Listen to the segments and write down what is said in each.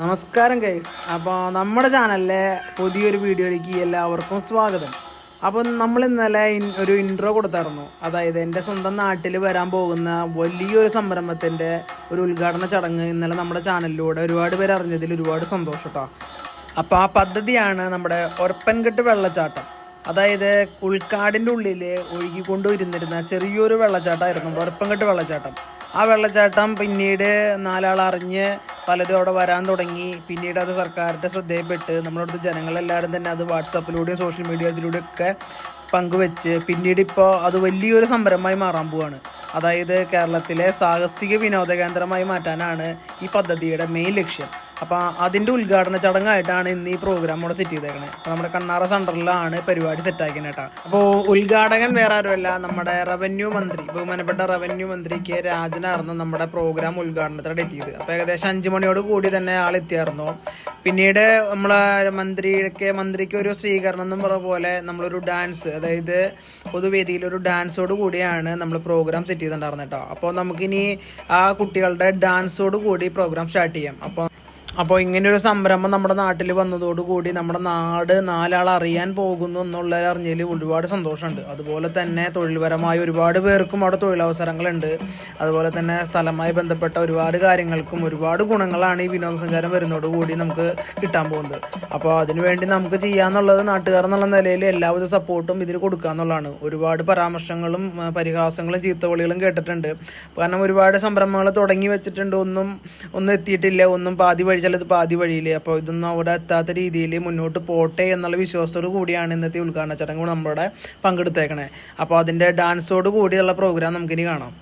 നമസ്കാരം ഗൈസ് അപ്പോൾ നമ്മുടെ ചാനലിലെ പുതിയൊരു വീഡിയോയിലേക്ക് എല്ലാവർക്കും സ്വാഗതം. അപ്പോൾ നമ്മൾ ഇന്നലെ ഒരു ഇൻട്രോ കൊടുത്തായിരുന്നു. അതായത് എന്റെ സ്വന്തം നാട്ടിൽ വരാൻ പോകുന്ന വലിയൊരു സംരംഭത്തിന്റെ ഒരു ഉദ്ഘാടന ചടങ്ങ് ഇന്നലെ നമ്മുടെ ചാനലിലൂടെ ഒരുപാട് പേര് അറിഞ്ഞതിൽ ഒരുപാട് സന്തോഷം കേട്ടോ അപ്പോൾ ആ പദ്ധതിയാണ് നമ്മുടെ ഒരപ്പൻകെട്ട് വെള്ളച്ചാട്ടം. അതായത് ഉൾക്കാടിന്റെ ഉള്ളിൽ ഒഴുകിക്കൊണ്ടു വരുന്നിരുന്ന ചെറിയൊരു വെള്ളച്ചാട്ടമായിരുന്നു ഒരപ്പൻകെട്ട് വെള്ളച്ചാട്ടം. ആ വെള്ളച്ചാട്ടം പിന്നീട് നാലാൾ അറിഞ്ഞ് പലരും അവിടെ വരാൻ തുടങ്ങി. പിന്നീട് അത് സർക്കാരിന്റെ ശ്രദ്ധയിൽപ്പെട്ട് നമ്മളടുത്ത് ജനങ്ങളെല്ലാവരും തന്നെ അത് വാട്സാപ്പിലൂടെയും സോഷ്യൽ മീഡിയാസിലൂടെ ഒക്കെ പങ്കുവെച്ച് പിന്നീട് ഇപ്പോൾ അത് വലിയൊരു സംരംഭമായി മാറാൻ പോവാണ്. അതായത് കേരളത്തിലെ സാഹസിക വിനോദ കേന്ദ്രമായി മാറ്റാനാണ് ഈ പദ്ധതിയുടെ മെയിൻ ലക്ഷ്യം. അപ്പോൾ അതിന്റെ ഉദ്ഘാടന ചടങ്ങായിട്ടാണ് ഇന്ന് ഈ പ്രോഗ്രാം ഇവിടെ സെറ്റ് ചെയ്തേക്കുന്നത് അപ്പോൾ നമ്മുടെ കണ്ണാറ സെന്ററിലാണ് പരിപാടി സെറ്റ് ആക്കിയത് കേട്ടോ അപ്പോൾ ഉദ്ഘാടകൻ വേറെ ആരുമല്ല നമ്മുടെ റവന്യൂ മന്ത്രി ബഹുമാനപ്പെട്ട റവന്യൂ മന്ത്രി കെ രാജനായിരുന്നു നമ്മുടെ പ്രോഗ്രാം ഉദ്ഘാടനത്തിന് ഡേറ്റ് ചെയ്ത് അപ്പോൾ ഏകദേശം അഞ്ച് മണിയോട് കൂടി തന്നെ ആൾ എത്തിയായിരുന്നു. പിന്നീട് നമ്മളെ മന്ത്രിക്ക് മന്ത്രിക്ക് ഒരു സ്വീകരണം എന്നും പറഞ്ഞ പോലെ നമ്മളൊരു ഡാൻസ് അതായത് പൊതുവേദിയിൽ ഒരു ഡാൻസോട് കൂടിയാണ് നമ്മൾ പ്രോഗ്രാം സെറ്റ് ചെയ്തിട്ടുണ്ടായിരുന്നു കേട്ടോ അപ്പോൾ നമുക്കിനി ആ കുട്ടികളുടെ ഡാൻസോട് കൂടി പ്രോഗ്രാം സ്റ്റാർട്ട് ചെയ്യാം. അപ്പോൾ അപ്പോൾ ഇങ്ങനെയൊരു സംരംഭം നമ്മുടെ നാട്ടിൽ വന്നതോടുകൂടി നമ്മുടെ നാട് നാലാൾ അറിയാൻ പോകുന്നു എന്നുള്ള അറിഞ്ഞതിൽ ഒരുപാട് സന്തോഷമുണ്ട്. അതുപോലെ തന്നെ തൊഴിൽപരമായ ഒരുപാട് പേർക്കും അവിടെ തൊഴിലവസരങ്ങളുണ്ട്. അതുപോലെ തന്നെ സ്ഥലമായി ബന്ധപ്പെട്ട ഒരുപാട് കാര്യങ്ങൾക്കും ഒരുപാട് ഗുണങ്ങളാണ് ഈ വിനോദസഞ്ചാരം വരുന്നതോടുകൂടി നമുക്ക് കിട്ടാൻ പോകുന്നത്. അപ്പോൾ അതിനുവേണ്ടി നമുക്ക് ചെയ്യാന്നുള്ളത് നാട്ടുകാർ എന്നുള്ള നിലയിൽ എല്ലാവിധ സപ്പോർട്ടും ഇതിന് കൊടുക്കുക എന്നുള്ളതാണ്. ഒരുപാട് പരാമർശങ്ങളും പരിഹാസങ്ങളും ചീത്തവിളികളും കേട്ടിട്ടുണ്ട്. കാരണം ഒരുപാട് സംരംഭങ്ങൾ തുടങ്ങി വെച്ചിട്ടുണ്ട്. ഒന്നും ഒന്നും എത്തിയിട്ടില്ല. ഒന്നും പാതി വഴി ചിലത് പാതി വഴിയിൽ അപ്പോൾ ഇതൊന്നും അവിടെ എത്താത്ത രീതിയിൽ മുന്നോട്ട് പോട്ടെ എന്നുള്ള വിശ്വാസത്തോടു കൂടിയാണ് ഇന്നത്തെ ഉദ്ഘാടന ചടങ്ങ് നമ്മുടെ പങ്കെടുത്തേക്കണേ. അപ്പോൾ അതിന്റെ ഡാൻസോട് കൂടിയുള്ള പ്രോഗ്രാം നമുക്കിനി കാണാം.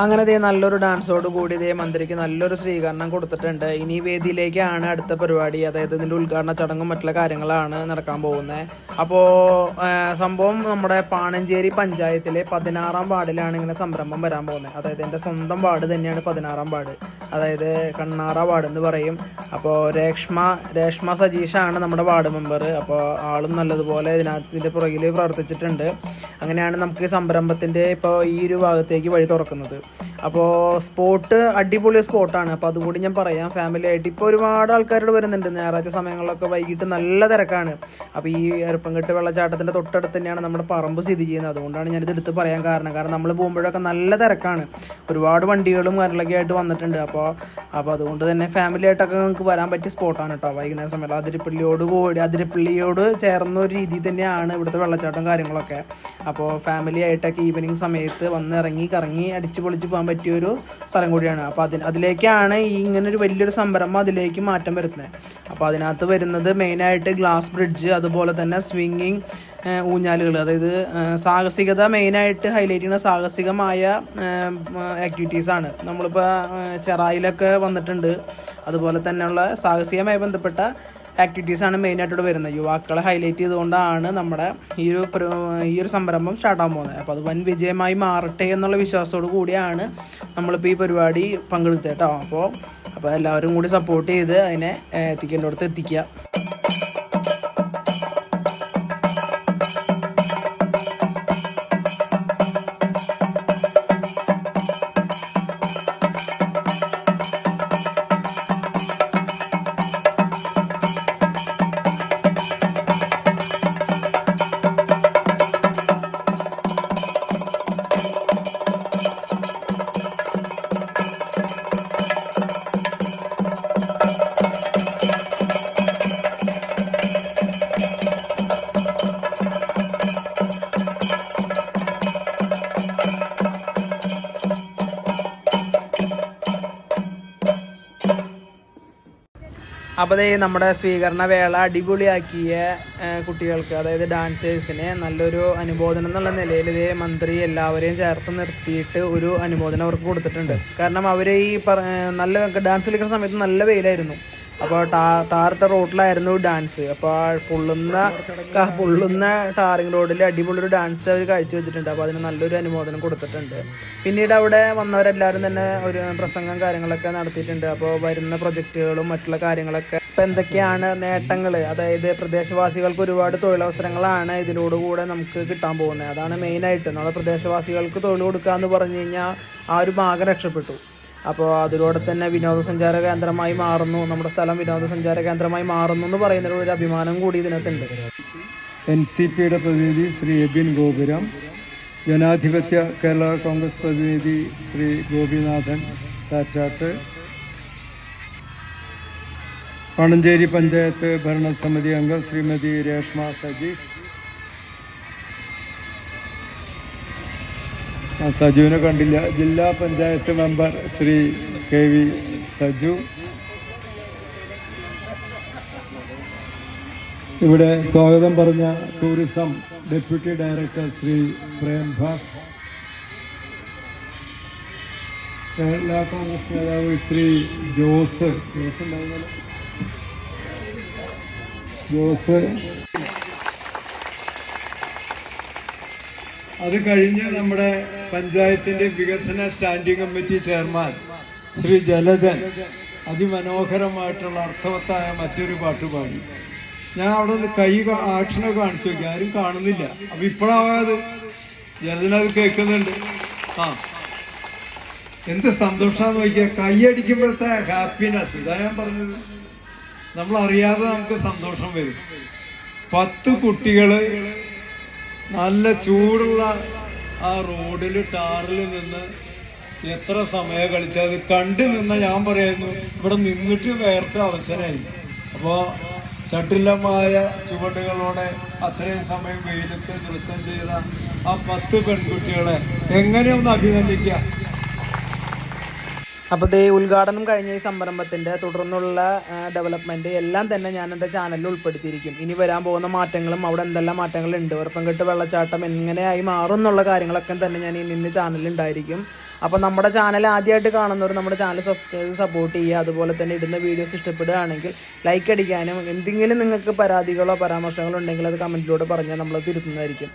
അങ്ങനെ ദേ നല്ലൊരു ഡാൻസോട് കൂടി ദേ മന്ത്രിക്ക് നല്ലൊരു സ്വീകരണം കൊടുത്തിട്ടുണ്ട്. ഇനി വേദിയിലേക്കാണ് അടുത്ത പരിപാടി. അതായത് ഇതിന്റെ ഉദ്ഘാടന ചടങ്ങും മറ്റുള്ള കാര്യങ്ങളാണ് നടക്കാൻ പോകുന്നത് അപ്പോൾ സംഭവം നമ്മുടെ പാണഞ്ചേരി പഞ്ചായത്തിലെ പതിനാറാം വാർഡിലാണ് ഇങ്ങനെ സംരംഭം വരാൻ പോകുന്നത്. അതായത് എന്റെ സ്വന്തം വാർഡ് തന്നെയാണ് പതിനാറാം വാർഡ്. അതായത് കണ്ണാറ വാർഡ് എന്ന് പറയും. അപ്പോൾ രേഷ്മ രേഷ്മ സജീഷാണ് നമ്മുടെ വാർഡ് മെമ്പർ അപ്പോൾ ആളും നല്ലതുപോലെ ഇതിനകത്ത് ഇതിന്റെ പുറകിൽ പ്രവർത്തിച്ചിട്ടുണ്ട്. അങ്ങനെയാണ് നമുക്ക് സംരംഭത്തിന്റെ ഇപ്പോൾ ഈ ഒരു ഭാഗത്തേക്ക് വഴി തുറക്കുന്നത്. അപ്പോൾ സ്പോട്ട് അടിപൊളി സ്പോട്ടാണ്. അപ്പോൾ അതുകൂടി ഞാൻ പറയാം. ഫാമിലി ആയിട്ട് ഇപ്പോൾ ഒരുപാട് ആൾക്കാരോട് വരുന്നുണ്ട്. ഞായറാഴ്ച സമയങ്ങളിലൊക്കെ വൈകിട്ട് നല്ല തിരക്കാണ്. അപ്പോൾ ഈ എറുപ്പംകെട്ട് വെള്ളച്ചാട്ടത്തിന്റെ തൊട്ടടുത്ത് തന്നെയാണ് നമ്മുടെ പറമ്പ് സ്ഥിതി ചെയ്യുന്നത്. അതുകൊണ്ടാണ് ഞാനിത് എടുത്ത് പറയാൻ കാരണം. കാരണം നമ്മൾ പോകുമ്പോഴൊക്കെ നല്ല തിരക്കാണ്. ഒരുപാട് വണ്ടികളും കാര്യങ്ങളൊക്കെ ആയിട്ട് വന്നിട്ടുണ്ട്. അപ്പോൾ അപ്പോൾ അതുകൊണ്ട് തന്നെ ഫാമിലി ആയിട്ടൊക്കെ നിങ്ങൾക്ക് വരാൻ പറ്റിയ സ്പോട്ടാണ് കേട്ടോ. വൈകുന്നേരം സമയത്ത് അതിരപ്പള്ളിയോട് കൂടി അതിരപ്പള്ളിയോട് ചേർന്ന ഒരു രീതി തന്നെയാണ് ഇവിടുത്തെ വെള്ളച്ചാട്ടം കാര്യങ്ങളൊക്കെ. അപ്പോൾ ഫാമിലി ആയിട്ടൊക്കെ ഈവനിങ് സമയത്ത് വന്ന് ഇറങ്ങി കറങ്ങി അടിച്ച് പൊളിച്ച് പോകാൻ പറ്റിയ ഒരു സ്ഥലം കൂടിയാണ്. അപ്പോൾ അതിന് അതിലേക്കാണ് ഈ ഇങ്ങനെ ഒരു വലിയൊരു സംരംഭം അതിലേക്ക് മാറ്റം വരുത്തുന്നത് അപ്പോൾ അതിനകത്ത് വരുന്നത് മെയിനായിട്ട് ഗ്ലാസ് ബ്രിഡ്ജ് അതുപോലെ തന്നെ സ്വിങ്ങിങ് ഊഞ്ഞാലുകൾ. അതായത് സാഹസികത മെയിനായിട്ട് ഹൈലൈറ്റ് ചെയ്യുന്ന സാഹസികമായ ആക്ടിവിറ്റീസാണ് നമ്മളിപ്പോൾ ചെറായിലൊക്കെ വന്നിട്ടുണ്ട്. അതുപോലെ തന്നെയുള്ള സാഹസികമായി ബന്ധപ്പെട്ട ആക്ടിവിറ്റീസാണ് മെയിനായിട്ട് വരുന്നത്. യുവാക്കളെ ഹൈലൈറ്റ് ചെയ്തുകൊണ്ടാണ് നമ്മുടെ ഈ ഒരു ഈ ഒരു സംരംഭം സ്റ്റാർട്ടാകാൻ പോകുന്നത്. അപ്പോൾ അത് വൻ വിജയമായി മാറട്ടെ എന്നുള്ള വിശ്വാസത്തോടു കൂടിയാണ് നമ്മളിപ്പോൾ ഈ പരിപാടി പങ്കെടുത്തത് കേട്ടോ. അപ്പോൾ അപ്പോൾ എല്ലാവരും കൂടി സപ്പോർട്ട് ചെയ്ത് അതിനെ എത്തിക്കേണ്ടടുത്ത് എത്തിക്കുക. അപ്പോൾ ഈ നമ്മുടെ സ്വീകരണ വേള അടിപൊളിയാക്കിയ കുട്ടികൾക്ക് അതായത് ഡാൻസേഴ്സിനെ നല്ലൊരു അനുമോദനം എന്നുള്ള നിലയിൽ ഇതേ മന്ത്രി എല്ലാവരെയും ചേർത്ത് നിർത്തിയിട്ട് ഒരു അനുമോദനം അവർക്ക് കൊടുത്തിട്ടുണ്ട്. കാരണം അവർ ഈ നല്ല ഡാൻസ് കളിക്കുന്ന സമയത്ത് നല്ല വെയിലായിരുന്നു. അപ്പോൾ ടാ ടാറിട്ട റോഡിലായിരുന്നു ഡാൻസ് അപ്പോൾ ആ പൊള്ളുന്ന പൊള്ളുന്ന ടാറിങ് റോഡിൽ അടിപൊളി ഒരു ഡാൻസ് അവർ കാഴ്ചവെച്ചിട്ടുണ്ട് അപ്പോൾ അതിന് നല്ലൊരു അനുമോദനം കൊടുത്തിട്ടുണ്ട്. പിന്നീട് അവിടെ വന്നവരെല്ലാവരും തന്നെ ഒരു പ്രസംഗം കാര്യങ്ങളൊക്കെ നടത്തിയിട്ടുണ്ട്. അപ്പോൾ വരുന്ന പ്രൊജക്റ്റുകളും മറ്റുള്ള കാര്യങ്ങളൊക്കെ ഇപ്പം എന്തൊക്കെയാണ് നേട്ടങ്ങൾ അതായത് പ്രദേശവാസികൾക്ക് ഒരുപാട് തൊഴിലവസരങ്ങളാണ് ഇതിലൂടെ നമുക്ക് കിട്ടാൻ പോകുന്നത്. അതാണ് മെയിനായിട്ട് നമ്മുടെ പ്രദേശവാസികൾക്ക് തൊഴിൽ കൊടുക്കുക എന്ന് പറഞ്ഞു കഴിഞ്ഞാൽ ആ ഒരു ഭാഗം രക്ഷപ്പെട്ടു. അപ്പോൾ അതിലൂടെ തന്നെ വിനോദസഞ്ചാര കേന്ദ്രമായി മാറുന്നു. നമ്മുടെ സ്ഥലം വിനോദസഞ്ചാര കേന്ദ്രമായി മാറുന്നു എന്ന് പറയുന്നതിൽ ഒരു അഭിമാനം കൂടി ഇതിനകത്തുണ്ട്. എൻ സി പിയുടെ പ്രതിനിധി ശ്രീ എബിൻ ഗോപുരം ജനാധിപത്യ കേരള കോൺഗ്രസ് പ്രതിനിധി ശ്രീ ഗോപിനാഥൻ താറ്റാട്ട് പണഞ്ചേരി പഞ്ചായത്ത് ഭരണസമിതി അംഗം ശ്രീമതി രേഷ്മ സജീഷ് സജുവിനെ കണ്ടില്ല. ജില്ലാ panchayat member Shri K V Saju. ഇവിടെ സ്വാഗതം പറഞ്ഞ tourism deputy director Shri Prembhas Kerala Congress നേതാവ് ശ്രീ ജോസ് ജോസ്? ജോസ്. അത് കഴിഞ്ഞ് നമ്മുടെ പഞ്ചായത്തിന്റെ വികസന standing committee chairman Shri Jalajan അതിമനോഹരമായിട്ടുള്ള അർത്ഥവത്തായ മറ്റൊരു പാട്ട് പാടി. ഞാൻ അവിടെ നിന്ന് കൈ ആക്ഷനൊക്കെ കാണിച്ചു നോക്കി. ആരും കാണുന്നില്ല. അപ്പൊ ഇപ്പോഴാവാത് ജലജനത് കേൾക്കുന്നുണ്ട്. ആ. എന്ത് സന്തോഷാന്ന് നോക്കിയ. കൈയടിക്കുമ്പോഴത്തെ ഹാപ്പിനെസ് ഇതാ ഞാൻ പറഞ്ഞത്. നമ്മൾ അറിയാതെ നമുക്ക് സന്തോഷം വരും. പത്ത് കുട്ടികൾ നല്ല ചൂടുള്ള ആ റോഡിൽ ടാറിൽ നിന്ന് എത്ര സമയം കളിച്ചത് കണ്ടു നിന്ന ഞാൻ പറയുന്നു ഇവിടെ നിന്നിട്ട് വേർത്ത അവസരമായി അപ്പോൾ ചട്ടിലമായ ചുവടുകളോടെ അത്രയും സമയം വെയിലത്ത് നൃത്തം ചെയ്ത ആ പത്ത് പെൺകുട്ടികളെ എങ്ങനെ ഒന്ന് അഭിനന്ദിക്കാം അപ്പോൾ ദേ ഉദ്ഘാടനം കഴിഞ്ഞ ഈ സംരംഭത്തിന്റെ തുടർന്നുള്ള ഡെവലപ്മെന്റ് എല്ലാം തന്നെ ഞാൻ എന്റെ ചാനലിൽ ഉൾപ്പെടുത്തിയിരിക്കും. ഇനി വരാൻ പോകുന്ന മാറ്റങ്ങളും അവിടെ എന്തെല്ലാം മാറ്റങ്ങളുണ്ട് ഉറപ്പംകെട്ട് വെള്ളച്ചാട്ടം എങ്ങനെയായി മാറും എന്നുള്ള കാര്യങ്ങളൊക്കെ തന്നെ ഞാൻ ഇനി ഇന്ന് ചാനലിൽ ഉണ്ടായിരിക്കും. അപ്പോൾ നമ്മുടെ ചാനൽ ആദ്യമായിട്ട് കാണുന്നവർ നമ്മുടെ ചാനൽ സബ്സ്ക്രൈബ് സപ്പോർട്ട് ചെയ്യുക അതുപോലെ തന്നെ ഇടുന്ന വീഡിയോസ് ഇഷ്ടപ്പെടുകയാണെങ്കിൽ ലൈക്ക് അടിക്കാനും എന്തെങ്കിലും നിങ്ങൾക്ക് പരാതികളോ പരാമർശങ്ങളോ ഉണ്ടെങ്കിൽ അത് കമന്റിലൂടെ പറഞ്ഞാൽ നമ്മൾ തിരുത്തുന്നതായിരിക്കും.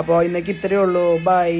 അപ്പോൾ ഇന്നേക്ക് ഇത്രയേ ഉള്ളൂ. ബൈ